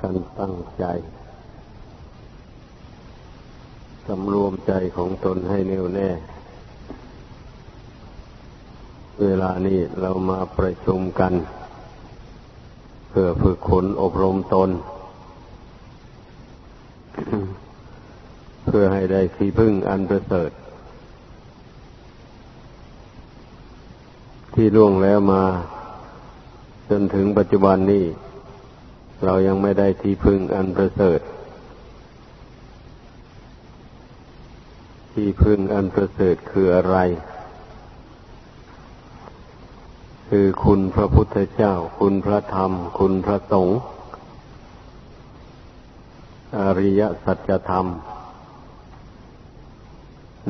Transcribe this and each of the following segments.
พึ่งพากันตั้งใจสำรวมใจของตนให้แน่วแน่ เวลานี้เรามาประชุมกัน เพื่อฝึกขนอบรมตน เพื่อให้ได้ที่พึ่งอันประเสริฐ ที่ล่วงแล้วมาจนถึงปัจจุบันนี้ เรายังไม่ได้ที่พึ่งอันประเสริฐ ที่พึ่งอันประเสริฐคืออะไร คือคุณพระพุทธเจ้า คุณพระธรรม คุณพระสงฆ์อริยสัจธรรม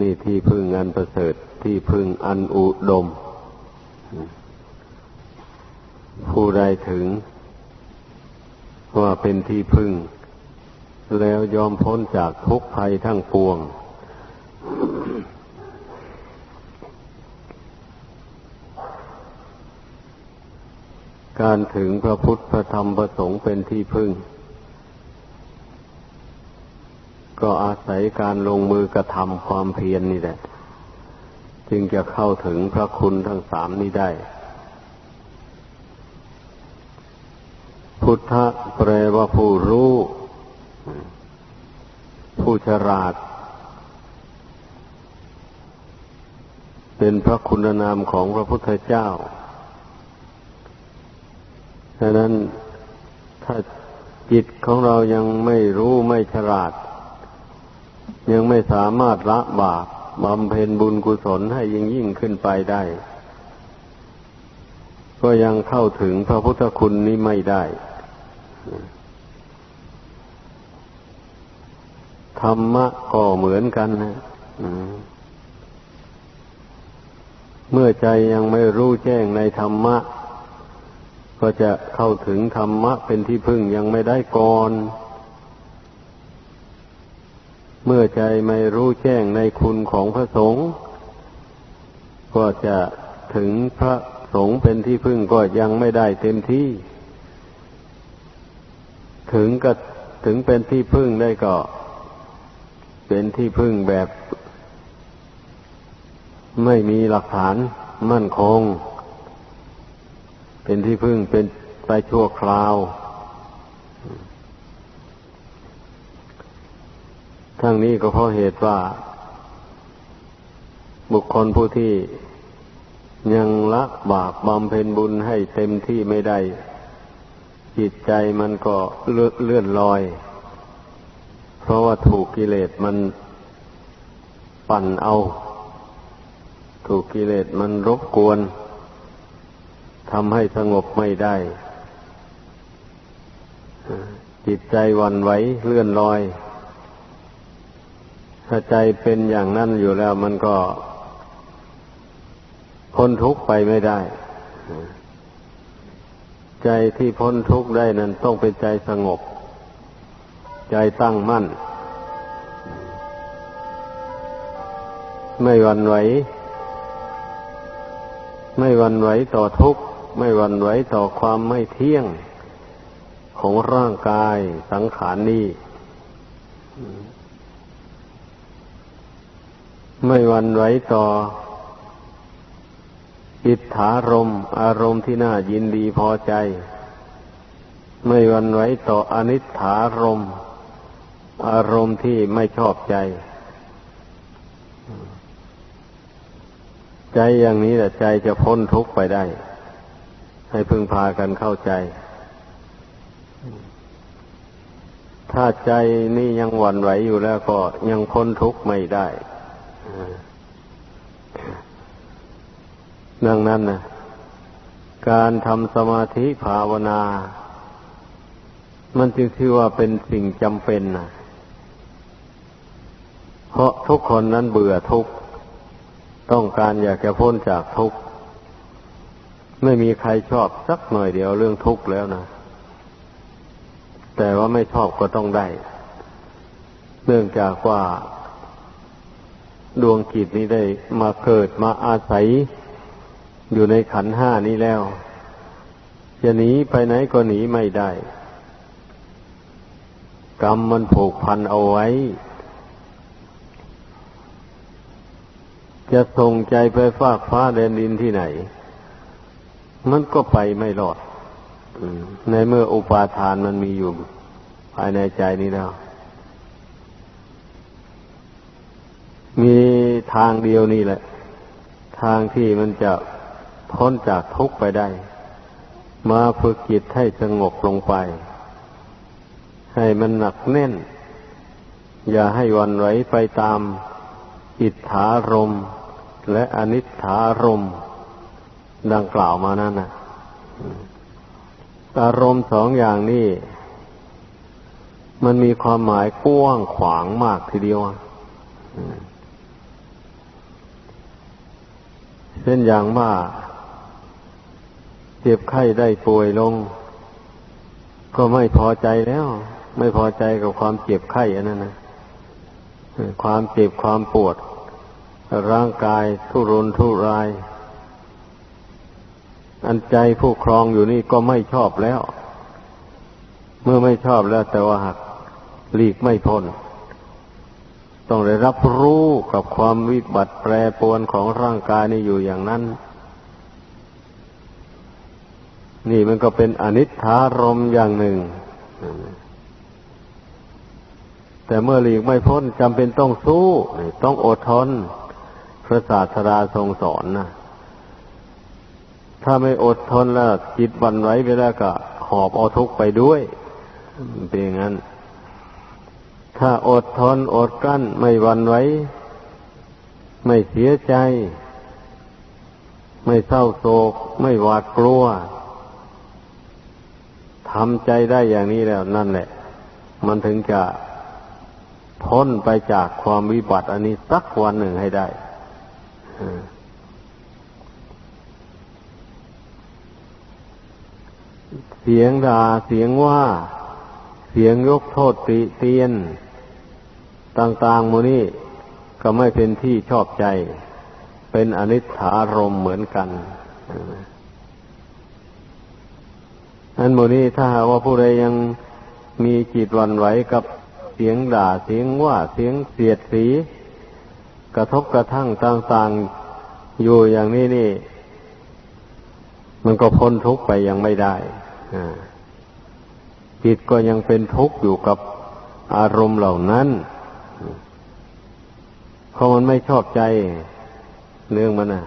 นี่ที่พึ่งอันประเสริฐ ที่พึ่งอันอุดม ผู้ใดถึง ว่าเป็นที่พึ่ง แล้วยอมพ้นจากทุกภัยทั้งปวง การถึงพระพุทธพระธรรมพระสงฆ์เป็นที่พึ่ง ก็อาศัยการลงมือกระทำความเพียรนนี่แหละ จึงจะเข้าถึงพระคุณทั้งสามนี้ได้ พุทธะแปลว่าผู้รู้ ผู้ฉลาด เป็นพระคุณนามของพระพุทธเจ้าดังนั้นถ้าจิตของเรายังไม่รู้ไม่ฉลาด ยังไม่สามารถละบาปบำเพ็ญบุญกุศลให้ยิ่งยิ่งขึ้นไปได้ ก็ยังเข้าถึงพระพุทธคุณนี้ไม่ได้ ธรรมะก็เหมือนกันนะเมื่อใจยังไม่รู้แจ้งในธรรมะ ก็จะเข้าถึงธรรมะเป็นที่พึ่งยังไม่ได้ก่อน เมื่อใจไม่รู้แจ้งในคุณของพระสงฆ์ก็จะถึงพระสงฆ์เป็นที่พึ่งก็ยังไม่ได้เต็มที่ ถึงก็ถึงเป็นที่พึ่งได้ก็ เป็นที่พึ่งแบบ ไม่มีหลักฐานมั่นคง เป็นที่พึ่งเป็นไปชั่วคราว ทั้งนี้ก็เพราะเหตุว่า บุคคลผู้ที่ยังละบาปบำเพ็ญบุญให้เต็มที่ไม่ได้ จิตใจมันก็เลื่อนลอย เพราะว่าถูกกิเลสมันปั่นเอา ถูกกิเลสมันรบกวนทำให้สงบไม่ได้ จิตใจวันไหวเลื่อนลอย ถ้าใจเป็นอย่างนั้นอยู่แล้วมันก็พ้นทุกข์ไปไม่ได้ ใจที่พ้นทุกข์ได้นั้นต้องเป็นใจสงบ ใจตั้งมั่น ไม่วันไหว ไม่วันไหวต่อทุกข์ ไม่วันไหวต่อความไม่เที่ยงของร่างกายสังขารนี้ ไม่วันไหวต่อ อิทธารมอารมณ์ที่น่ายินดีพอใจ ไม่วันไหวต่ออนิถารมอารมณ์ที่ไม่ชอบใจ ใจอย่างนี้แหละใจจะพ้นทุกข์ไปได้ ให้พึงพากันเข้าใจ ถ้าใจนี่ยังหวั่นไหวอยู่แล้วก็ยังพ้นทุกข์ไม่ได้ ดังนั้นนะการทำสมาธิภาวนา มันจึงชื่อว่าเป็นสิ่งจำเป็นนะเพราะทุกคนนั้นเบื่อทุกต้องการอยากจะพ้นจากทุกไม่มีใครชอบสักหน่อยเดียวเรื่องทุกข์แล้วนะแต่ว่าไม่ชอบก็ต้องได้ เนื่องจากว่า ดวงจิตนี้ได้มาเกิดมาอาศัย อยู่ในขันห้านี้แล้วจะหนีไปไหนก็หนีไม่ได้ กรรมมันผูกพันเอาไว้ จะส่งใจไปฟากฟ้าแดนดินที่ไหน มันก็ไปไม่รอดอในเมื่ออุปาทานมันมีอยู่ ภายในใจนี้แล้ว มีทางเดียวนี่แหละ ทางที่มันจะ พ้นจากทุกข์ไปได้ มาฝึกจิตให้สงบลงไป ให้มันหนักแน่น อย่าให้วันไหวไปตามอิทธารมและอนิถารมดังกล่าวมานั่นนะอารมณ์สองอย่างนี้ มันมีความหมายกว้างขวางมากทีเดียวเช่นอย่างว่า เจ็บไข้ได้ป่วยลง ก็ไม่พอใจแล้ว ไม่พอใจกับความเจ็บไข้อันนั้นนะความเจ็บความปวด ร่างกายทุรนทุราย อันใจผู้ครองอยู่นี่ก็ไม่ชอบแล้ว เมื่อไม่ชอบแล้ว แต่ว่าหักหลีกไม่พ้นต้องได้รับรู้กับความวิบัติแปรปวนของร่างกายนี่อยู่อย่างนั้น นี่มันก็เป็นอนิจฐารมณ์อย่างหนึ่ง แต่เมื่อหลีกไม่พ้นจำเป็นต้องสู้ ต้องอดทนพระศาสดาทรงสอนนะถ้าไม่อดทนแล้วจิตวันไหวไปแล้วก็หอบเอาทุกข์ไปด้วยเป็นอย่างนั้น ถ้าอดทนอดกั้นไม่วันไหวไม่เสียใจ ไม่เศร้าโศก ไม่หวาดกลัว ทำใจได้อย่างนี้แล้วนั่นแหละ มันถึงจะพ้นไปจากความวิบัติ อันนี้สักวันหนึ่งให้ได้เสียงด่าเสียงว่า เสียงยกโทษติเตียน ต่างๆมูนี่ก็ไม่เป็นที่ชอบใจ เป็นอนิจฐารมเหมือนกันอ นโมนี้ถ้าหากว่าผู้ใดยังมีจิตวันไหวกับเสียงด่าเสียงว่าเสียงเสียดสี กระทบกระทั่งต่างๆอยู่อย่างนี้นี่ มันก็พ้นทุกข์ไปยังไม่ได้จิตก็ยังเป็นทุกข์อยู่กับอารมณ์เหล่านั้นเพราะมันไม่ชอบใจเรื่องมันนะ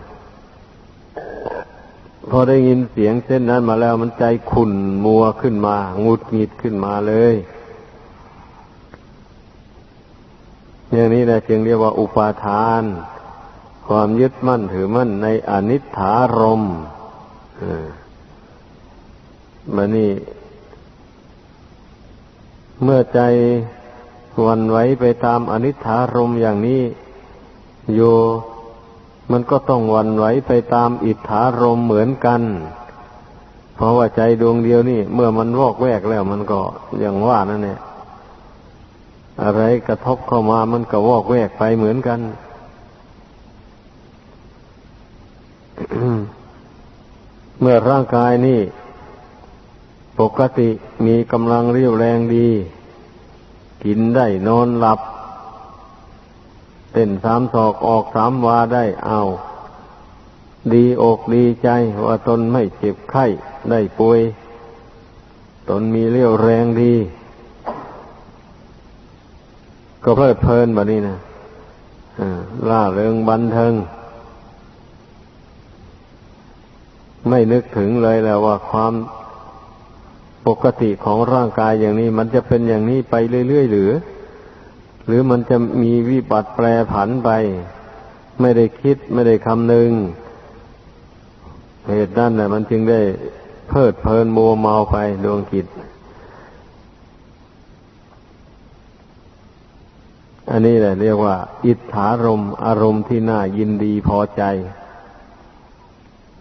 พอได้ยินเสียงเส้นนั้นมาแล้วมันใจขุ่นมัวขึ้นมา งุดหงิดขึ้นมาเลย อย่างนี้แหละจึงเรียกว่าอุปาทาน ความยึดมั่นถือมั่นในอนิจฐารมมันนี่เมื่อใจวันไหวไปตามอนิจฐารมอย่างนี้โย มันก็ต้องวันไหวไปตามอิทธารมเหมือนกัน เพราะว่าใจดวงเดียวนี่ เมื่อมันวอกแวกแล้วมันก็อย่างว่านั่นเนี่ยอะไรกระทบเข้ามามันก็วอกแวกไปเหมือนกันเมื่อร่างกายนี่ ปกติมีกำลังเรียวแรงดี กินได้นอนหลับ เต้นสามศอกออกสามวาได้เอา ดีอกดีใจว่าตนไม่เจ็บไข้ได้ป่วย ตนมีเรี่ยวแรงดี ก็เพลิดเพลินแบบนี้นะล่าเริงบันเทิง ไม่นึกถึงเลยแล้วว่าความปกติของร่างกายอย่างนี้ มันจะเป็นอย่างนี้ไปเรื่อยๆหรือ หรือมันจะมีวิบัติแปรผันไป ไม่ได้คิดไม่ได้คำนึงเหตุนั้นแหละมันจึงได้เพิดเพลินมัวเมาไปดวงจิตอันนี้แหละเรียกว่า อิทธารมอารมณ์ที่น่ายินดีพอใจ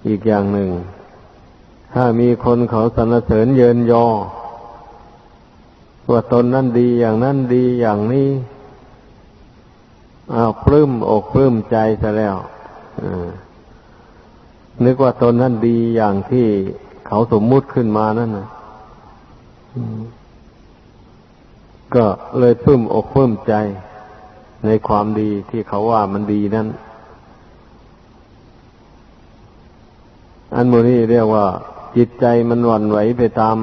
อีกอย่างหนึ่ง ถ้ามีคนเขาสรรเสริญเยินยอ ว่าตนนั้นดีอย่างนั้นดีอย่างนี้อ้าวปลื้มอกปลื้มใจซะแล้วนึกว่าตนนั้นดีอย่างที่เขาสมมุติขึ้นมานั่นนะก็เลยปลื้มอกปลื้มใจในความดีที่เขาว่ามันดีนั้น อันโมนี้เรียกว่า จิตใจมันหวั่นไหวไปตาม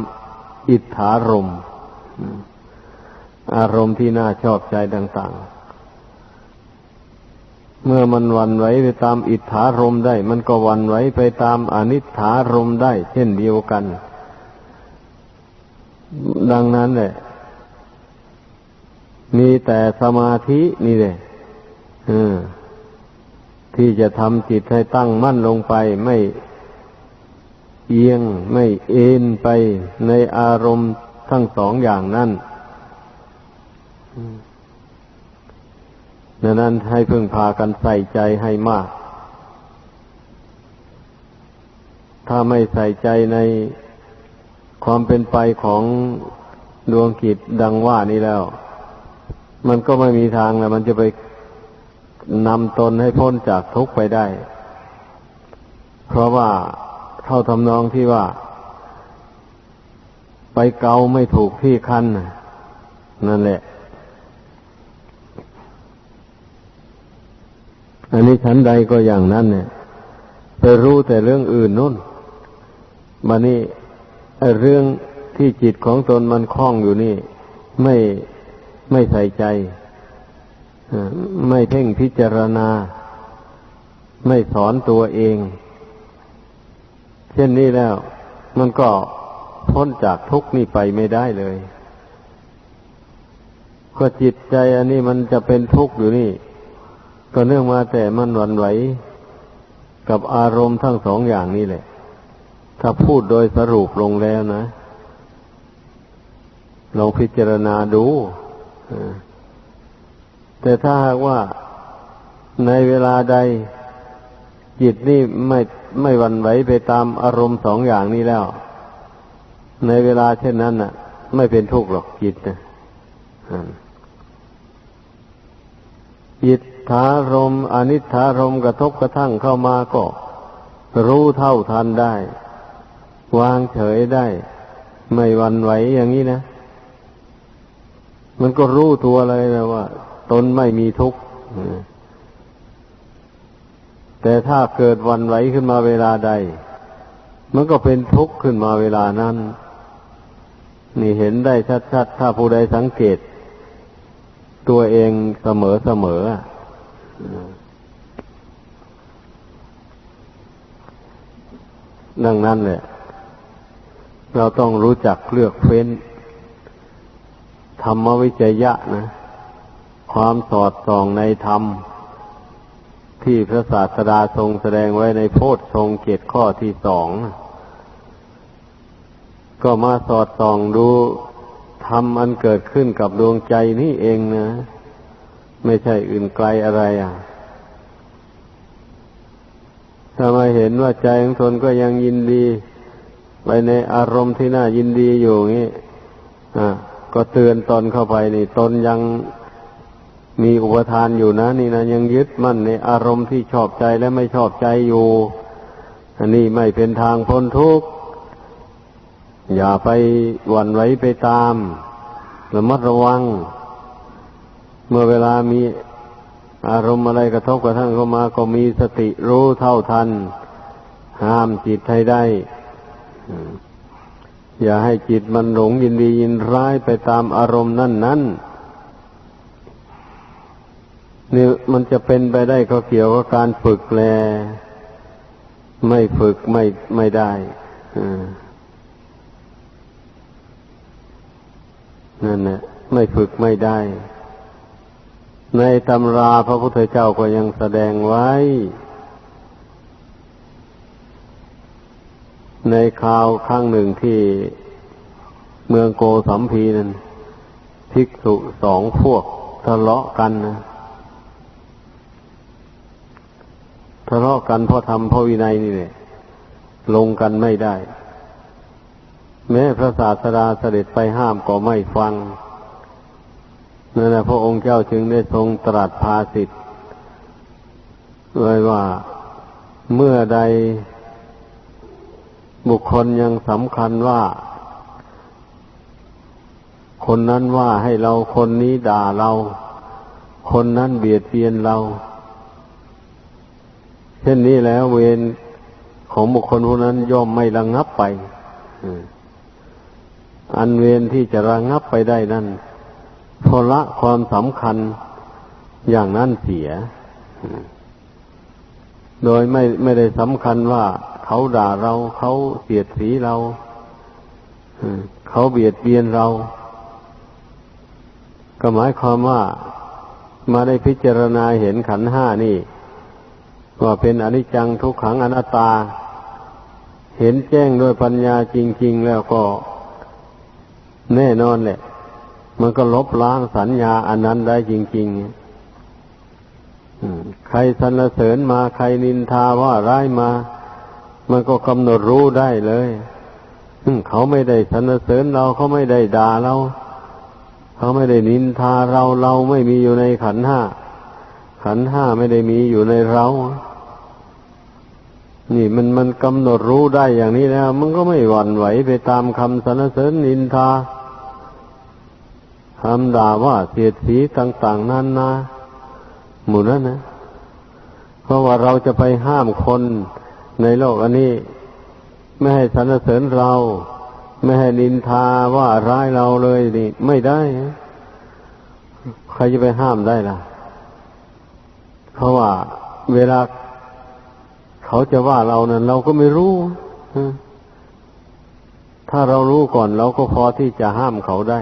อิทธารมณ์ อารมณ์ที่น่าชอบใจต่าง ๆ เมื่อมันวันไหวไปตามอิทธารมได้ มันก็วันไหวไปตามอนิถารมได้ เช่นเดียวกัน ดังนั้นแหละ มีแต่สมาธินี่แหละที่จะทำจิตให้ตั้งมั่นลงไปไม่เอียงไม่เอ็นไปในอารมณ์ ทั้งสองอย่างนั้นดังนั้นให้พึ่งพากันใส่ใจให้มาก ถ้าไม่ใส่ใจในความเป็นไปของดวงกิจดังว่านี้แล้ว มันก็ไม่มีทางแล้วมันจะไปนำตนให้พ้นจากทุกข์ไปได้ เพราะว่าเท่าทำนองที่ว่า ไปเกาไม่ถูกที่คันนั่นแหละ อันนี้ชั้นใดก็อย่างนั้นเนี่ย ไปรู้แต่เรื่องอื่นนู่นมานี่เรื่องที่จิตของตนมันคล้องอยู่นี่ ไม่ไม่ใส่ใจไม่เพ่งพิจารณา ไม่สอนตัวเอง เช่นนี้แล้ว มันก็ พ้นจากทุกข์นี่ไปไม่ได้เลยก็จิตใจอันนี้มันจะเป็นทุกข์อยู่นี่ ก็เนื่องมาแต่มันหวั่นไหวกับอารมณ์ทั้งสองอย่างนี้แหละ ถ้าพูดโดยสรุปลงแล้วนะลองพิจารณาดูแต่ถ้าหากว่าในเวลาใด จิตนี่ไม่ไม่หวั่นไหวไปตามอารมณ์สองอย่างนี้แล้ว ในเวลาเช่นนั้นน่ะ ไม่เป็นทุกข์หรอกจิตนะจิตถารมอนิถารมกระทบกระทั่งเข้ามาก็ รู้เท่าทันได้ วางเฉยได้ ไม่วันไหวอย่างนี้นะ มันก็รู้ตัวเลยนะว่า ตนไม่มีทุกข์แต่ถ้าเกิดวันไหวขึ้นมาเวลาใด มันก็เป็นทุกข์ขึ้นมาเวลานั้น นี่เห็นได้ชัดๆ ถ้าผู้ใดสังเกต ตัวเองเสมอเสมอดังนั้นแหละ เราต้องรู้จักเลือกเฟ้น ธรรมวิจยะนะ ความสอดส่องในธรรม ที่พระศาสดาทรงแสดงไว้ในโพธทรงเกตข้อที่สอง ก็มาสอดส่องดูธรรมอันเกิดขึ้นกับดวงใจนี่เองนะ ไม่ใช่อื่นไกลอะไรอะถ้ามาเห็นว่าใจของตนก็ยังยินดี ไปในอารมณ์ที่น่ายินดีอยู่งี้อ่ก็เตือนตนเข้าไปนี่ ตนยังมีอุปทานอยู่นะ นี่นะยังยึดมั่นในอารมณ์ที่ชอบใจและไม่ชอบใจอยู่ อันนี้ไม่เป็นทางพ้นทุกข์ อย่าไปหวั่นไหวไปตามระมัดระวัง เมื่อเวลามีอารมณ์อะไรกระทบกระทั่งเข้ามาก็มีสติรู้เท่าทัน ห้ามจิตให้ได้ อย่าให้จิตมันหลงยินดียินร้ายไปตามอารมณ์นั่นนั่นนี่มันจะเป็นไปได้ก็เกี่ยวกับการฝึกแล ไม่ฝึกไม่ไม่ได้ นั่นแหละไม่ฝึกไม่ได้ ในตำราพระพุทธเจ้าก็ยังแสดงไว้ ในข่าวครั้งหนึ่งที่เมืองโกสัมพีนั้นภิกษุสองพวกทะเลาะกันนะทะเลาะกันเพราะทำพระวินัยนี่แหละลงกันไม่ได้ แม้พระศาสดาเสด็จไปห้ามก็ไม่ฟังนั่นแหละพระองค์เจ้าจึงได้ทรงตรัสภาสิทธ์ไว้ว่าเมื่อใดบุคคลยังสำคัญว่า คนนั้นว่าให้เราคนนี้ด่าเรา คนนั้นเบียดเบียนเรา เช่นนี้แล้วเวรของบุคคลผู้นั้นย่อมไม่ระงงับไป อันเวรที่จะระงงับไปได้นั้นพอละความสำคัญอย่างนั้นเสีย โดยไม่ไม่ได้สำคัญว่าเขาด่าเราเขาเสียดสีเราเขาเบียดเบียนเรา ก็หมายความว่ามาได้พิจารณาเห็นขันห้านี่ ว่าเป็นอนิจจังทุกขังอนัตตา เห็นแจ้งด้วยปัญญาจริง ๆ แล้วก็ แน่นอนแหละ มันก็ลบล้างสัญญาอันนั้นได้จริง ๆ ใครสรรเสริญมาใครนินทาว่าร้ายมา มันก็กำหนดรู้ได้เลยเขาไม่ได้สรรเสริญเราเขาไม่ได้ด่าเรา เขาไม่ได้นินทาเราเราไม่มีอยู่ในขันห้า ขันห้าไม่ได้มีอยู่ในเรา นี่มันมันกำหนดรู้ได้อย่างนี้แล้ว มันก็ไม่หวั่นไหวไปตามคำสรรเสริญนินทา คำด่าว่าเสียดสีต่าง ๆนั่นนะหมู่นั้นนะเพราะว่าเราจะไปห้ามคนในโลกอันนี้ ไม่ให้สรรเสริญเรา ไม่ให้นินทาว่าร้ายเราเลยนี่ไม่ได้ ใครจะไปห้ามได้ล่ะ เพราะว่าเวลาเขาจะว่าเรานั้นเราก็ไม่รู้ถ้าเรารู้ก่อนเราก็พอที่จะห้ามเขาได้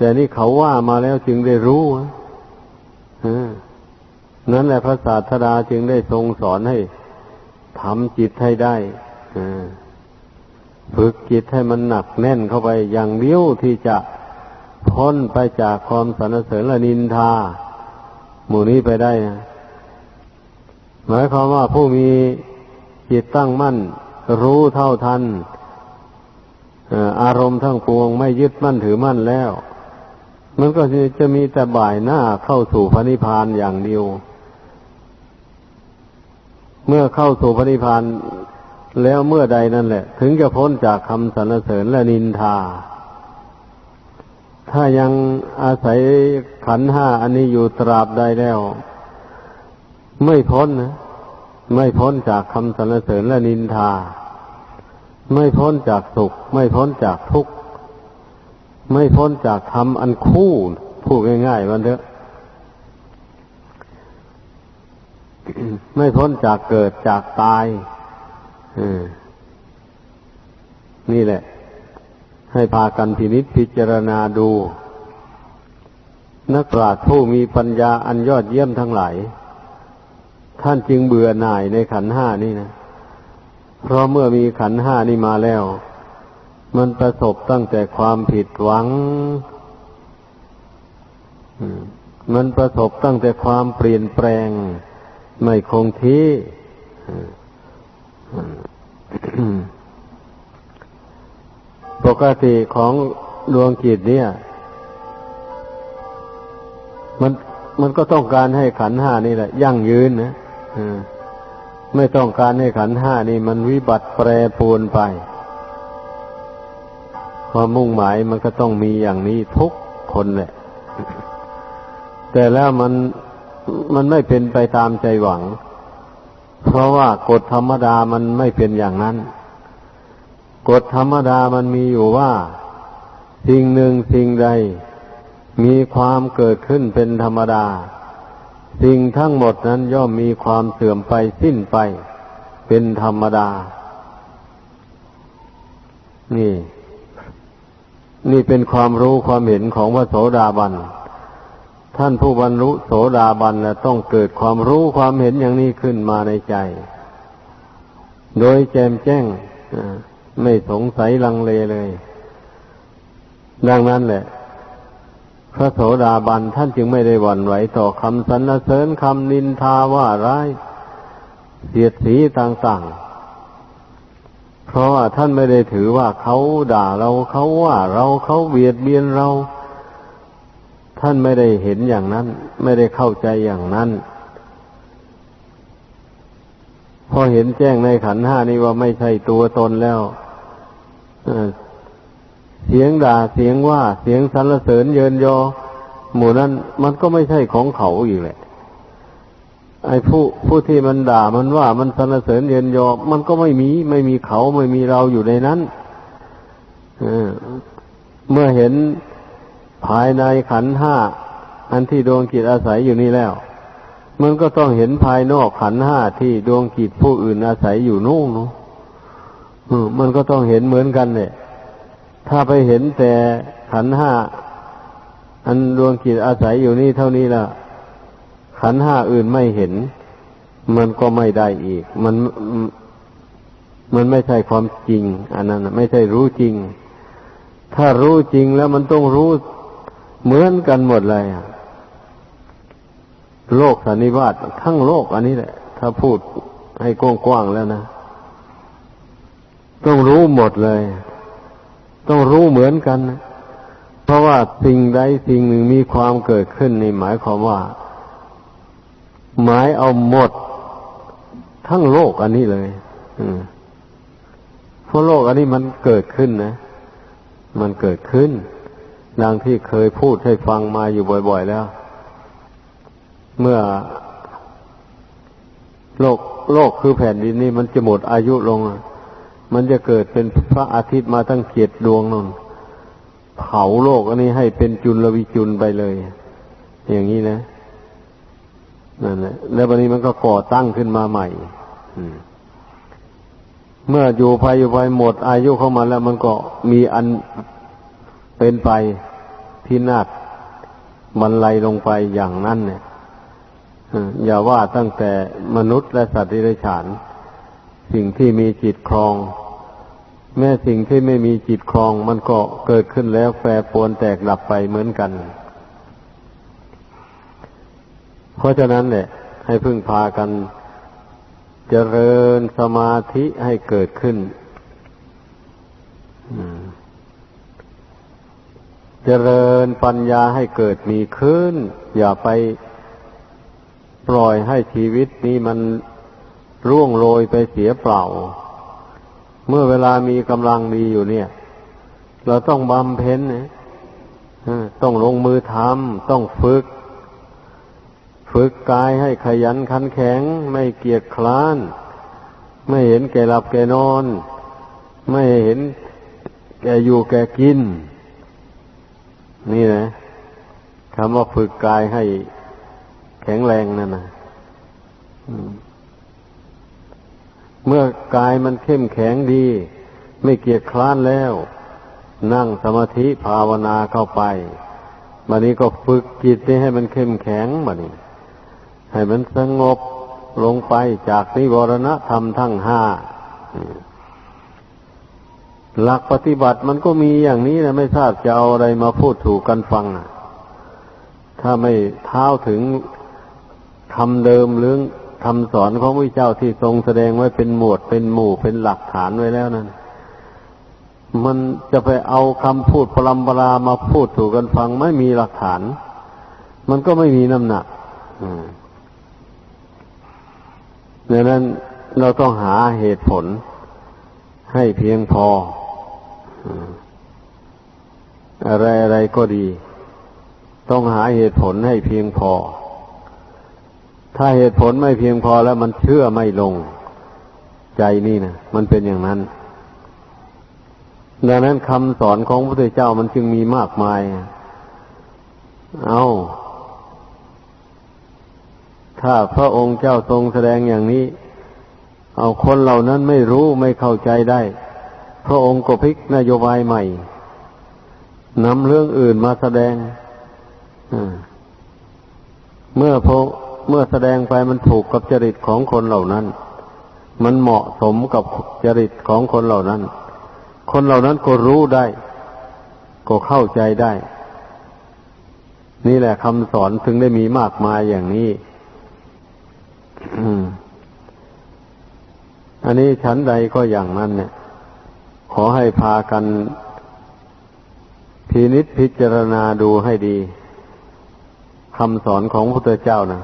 แต่นี่เขาว่ามาแล้วจึงได้รู้นั่นแหละพระศาสดาจึงได้ทรงสอนให้ทำจิตให้ได้ฝึกจิตให้มันหนักแน่นเข้าไปอย่างเดียวที่จะพ้นไปจากความสรรเสริญและนินทา หมู่นี้ไปได้นะหมายความว่าผู้มีจิตตั้งมั่น รู้เท่าทันอารมณ์ทั้งปวงไม่ยึดมั่นถือมั่นแล้ว มันก็จะมีแต่บ่ายหน้าเข้าสู่พระนิพพานอย่างเดียว เมื่อเข้าสู่พระนิพพานแล้วเมื่อใดนั่นแหละ ถึงจะพ้นจากคำสรรเสริญและนินทา ถ้ายังอาศัยขันห้าอันนี้อยู่ตราบใดแล้ว ไม่พ้นนะไม่พ้นจากคำสรรเสริญและนินทา ไม่พ้นจากสุข ไม่พ้นจากทุกข์ ไม่พ้นจากธรรมอันคู่พูดง่ายๆวันเถอะไม่พ้นจากเกิดจากตายนี่แหละ ให้พากันพินิษพิจารณาดู นักปราชญ์ผู้มีปัญญาอันยอดเยี่ยมทั้งหลายท่านจึงเบื่อหน่ายในขันห้านี่นะ เพราะเมื่อมีขันห้านี่มาแล้ว มันประสบตั้งแต่ความผิดหวัง มันประสบตั้งแต่ความเปลี่ยนแปลง ไม่คงที่ ปกติของดวงจิตเนี่ย มันมันก็ต้องการให้ขันห้านี่แหละ ยั่งยืนนะไม่ต้องการให้ขันห้านี่มันวิบัติแปรปรวนไป ความมุ่งหมายมันก็ต้องมีอย่างนี้ทุกคนแหละ แต่แล้วมันมันไม่เป็นไปตามใจหวัง เพราะว่ากฎธรรมดามันไม่เป็นอย่างนั้น กฎธรรมดามันมีอยู่ว่า สิ่งหนึ่งสิ่งใด มีความเกิดขึ้นเป็นธรรมดา สิ่งทั้งหมดนั้นย่อมมีความเสื่อมไปสิ้นไป เป็นธรรมดา นี่ นี่เป็นความรู้ความเห็นของพระโสดาบัน ท่านผู้บรรลุโสดาบันแล้วต้องเกิดความรู้ความเห็นอย่างนี้ขึ้นมาในใจ โดยแจมแจ้งไม่สงสัยลังเลเลย ดังนั้นแหละ พระโสดาบันท่านจึงไม่ได้หวั่นไหวต่อคำสรรเสริญคำนินทาว่าร้ายเสียดสีต่างๆ เพราะว่าท่านไม่ได้ถือว่าเขาด่าเราเขาว่าเราเขาเบียดเบียนเรา ท่านไม่ได้เห็นอย่างนั้น ไม่ได้เข้าใจอย่างนั้นพอเห็นแจ้งในขันห้านี้ว่าไม่ใช่ตัวตนแล้วเสียงด่าเสียงว่าเสียงสรรเสริญเยินยอ หมู่นั้นมันก็ไม่ใช่ของเขาอีกแหละ ไอ้ผู้ผู้ที่มันด่ามันว่ามันสรรเสริญเยนยอมันก็ไม่มี ไม่มีเขาไม่มีเราอยู่ในนั้นเมื่อเห็นภายในขันห้าอันที่ดวงจิตอาศัยอยู่นี่แล้ว มันก็ต้องเห็นภายนอกขันห้าที่ดวงจิตผู้อื่นอาศัยอยู่นู่นเนาะมันก็ต้องเห็นเหมือนกันเนี่ยถ้าไปเห็นแต่ขันห้าอันดวงจิตอาศัยอยู่นี่เท่านี้ละ ขันห้าอื่นไม่เห็น มันก็ไม่ได้อีก มันมันไม่ใช่ความจริง อันนั้นไม่ใช่รู้จริง ถ้ารู้จริงแล้วมันต้องรู้เหมือนกันหมดเลยโลกสันนิวาตทั้งโลกอันนี้แหละ ถ้าพูดให้กว้างๆแล้วนะ ต้องรู้หมดเลย ต้องรู้เหมือนกันนะเพราะว่าสิ่งใดสิ่งหนึ่งมีความเกิดขึ้นในหมายความว่า หมายเอาหมด ทั้งโลกอันนี้เลยเพราะโลกอันนี้มันเกิดขึ้นนะ มันเกิดขึ้นดังที่เคยพูดให้ฟังมาอยู่บ่อย ๆ แล้ว เมื่อ โลกโลกคือแผ่นดินนี้มันจะหมดอายุลง มันจะเกิดเป็นพระอาทิตย์มาตั้งเจ็ดดวงนนเผาโลกอันนี้ให้เป็นจุลวิจุลไปเลย อย่างนี้นะ นั่นแหละแล้ววันนี้มันก็ก่อตั้งขึ้นมาใหม่มเมื่ออยู่ภายอยู่ภายหมด อายุเข้ามาแล้วมันก็มีอันเป็นไปพินาศบรรลัยลงไปอย่างนั้นเนี่ยอย่าว่าตั้งแต่มนุษย์และสัตว์ที่ไรฉาน สิ่งที่มีจิตครอง แม้สิ่งที่ไม่มีจิตครอง มันก็เกิดขึ้นแล้วแปรปรวนแตกดับไปเหมือนกัน เพราะฉะนั้นเนี่ย ให้พึ่งพากันเจริญสมาธิให้เกิดขึ้นเจริญปัญญาให้เกิดมีขึ้น อย่าไปปล่อยให้ชีวิตนี้มันร่วงโรยไปเสียเปล่า เมื่อเวลามีกำลังดีอยู่เนี่ย เราต้องบำเพ็ญต้องลงมือทำต้องฝึก ฝึกกายให้ขยันขันแข็ง ไม่เกียจคร้าน ไม่เห็นแก่หลับแก่นอน ไม่เห็นแก่อยู่แก่กิน นี่นะคำว่าฝึกกายให้แข็งแรงนั่นนะเมื่อกายมันเข้มแข็งดี ไม่เกียจคร้านแล้ว นั่งสมาธิภาวนาเข้าไปบันนี้ก็ฝึกจิตให้มันเข้มแข็งบันนี้ ให้มันสงบลงไปจากนิวรณธรรมทั้งห้าหลักปฏิบัติมันก็มีอย่างนี้นะไม่ทราบจะเอาอะไรมาพูดถูกกันฟังถ้าไม่เท้าถึงคำเดิมเรื่องคำสอนของพระเจ้าที่ทรงแสดงไว้เป็นหมวดเป็นหมู่เป็นหลักฐานไว้แล้วนั้นมันจะไปเอาคำพูดพลัมปรามาพูดถูกกันฟังไม่มีหลักฐาน มันก็ไม่มีน้ำหนัก อืม ดังนั้นเราต้องหาเหตุผลให้เพียงพอ อะไรอะไรก็ดี ต้องหาเหตุผลให้เพียงพอ ถ้าเหตุผลไม่เพียงพอแล้วมันเชื่อไม่ลง ใจนี่นะมันเป็นอย่างนั้น ดังนั้นคำสอนของพระพุทธเจ้ามันจึงมีมากมาย เอา ถ้าพระองค์เจ้าทรงแสดงอย่างนี้ เอาคนเหล่านั้นไม่รู้ไม่เข้าใจได้ พระองค์ก็พลิกนโยบายใหม่นำเรื่องอื่นมาแสดงเมื่อพอเมื่อแสดงไปมันถูกกับจริตของคนเหล่านั้น มันเหมาะสมกับจริตของคนเหล่านั้น คนเหล่านั้นก็รู้ได้ ก็เข้าใจได้ นี่แหละคำสอนถึงได้มีมากมายอย่างนี้ อันนี้ชั้นใดก็อย่างนั้นเนี่ย ขอให้พากันพินิษพิจารณาดูให้ดีคำสอนของพระพุทธเจ้านะ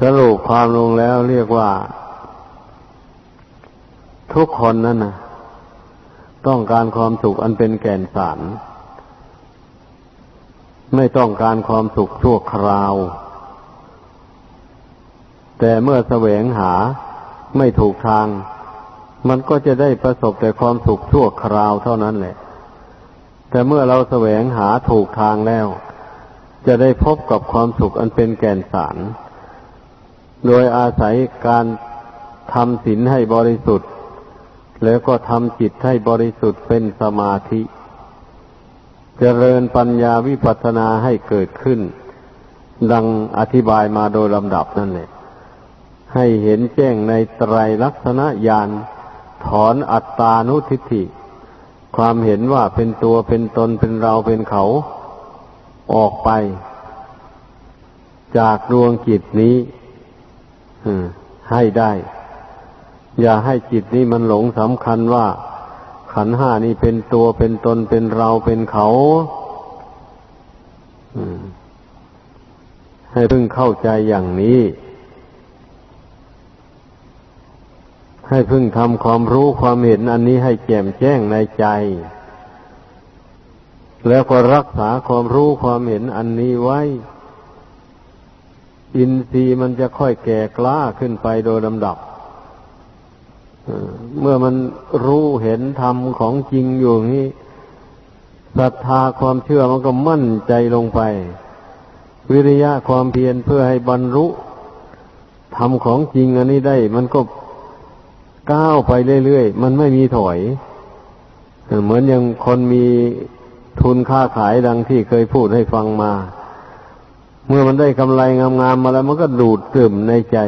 สรุปความลงแล้วเรียกว่า ทุกคนนั่นนะต้องการความสุขอันเป็นแก่นสาร ไม่ต้องการความสุขชั่วคราว แต่เมื่อแสวงหาไม่ถูกทาง มันก็จะได้ประสบแต่ความสุขชั่วคราวเท่านั้นแหละ แต่เมื่อเราแสวงหาถูกทางแล้ว จะได้พบกับความสุขอันเป็นแก่นสาร โดยอาศัยการทำศีลให้บริสุทธิ์ แล้วก็ทำจิตให้บริสุทธิ์เป็นสมาธิเจริญปัญญาวิปัสสนาให้เกิดขึ้น ดังอธิบายมาโดยลำดับนั่นแหละ ให้เห็นแจ้งในไตรลักษณญาณถอนอัตตานุทิฏฐิ ความเห็นว่าเป็นตัวเป็นตนเป็นเราเป็นเขาออกไป จากดวงจิตนี้ให้ได้ อย่าให้จิตนี้มันหลงสำคัญว่า ขันห้านี่เป็นตัวเป็นตนเป็นเราเป็นเขาให้เพิ่งเข้าใจอย่างนี้ ให้พิ่งทำความรู้ความเห็นอันนี้ให้แจ่มแจ้งในใจ แล้วก็รักษาความรู้ความเห็นอันนี้ไว้ อินทรีย์มันจะค่อยแก่กล้าขึ้นไปโดยลำดับเมื่อมันรู้เห็นธรรมของจริงอยู่นี้ศรัทธาความเชื่อมันก็มั่นใจลงไป วิริยะความเพียรเพื่อให้บรรลุธรรมของจริงอันนี้ได้ มันก็ ก้าวไปเรื่อยๆ มันไม่มีถอย เหมือนอย่างคนมีทุนค้าขายดังที่เคยพูดให้ฟังมา เมื่อมันได้กำไรงามๆมาแล้ว มันก็ดูดดื่มในใจ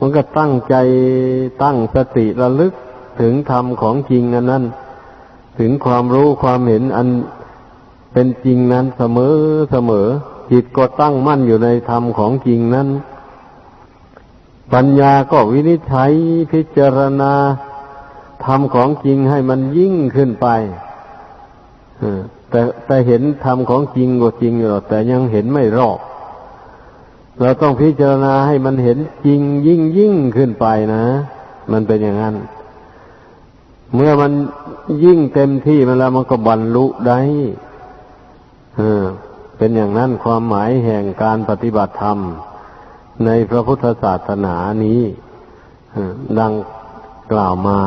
มันก็ตั้งใจตั้งสติระลึกถึงธรรมของจริงอันนั้น ถึงความรู้ความเห็นอันเป็นจริงนั้นเสมอเสมอจิตก็ตั้งมั่นอยู่ในธรรมของจริงนั้น ปัญญาก็วินิจฉัยพิจารณาธรรมของจริงให้มันยิ่งขึ้นไปแต่แต่เห็นธรรมของจริงก็จริงอยู่แต่ยังเห็นไม่รอบ เราต้องพิจารณาให้มันเห็นจริงยิ่งยิ่งขึ้นไปนะ มันเป็นอย่างนั้น เมื่อมันยิ่งเต็มที่มันแล้วมันก็บรรลุได้เป็นอย่างนั้นความหมายแห่งการปฏิบัติธรรม ในพระพุทธศาสนานี้ดังกล่าวมา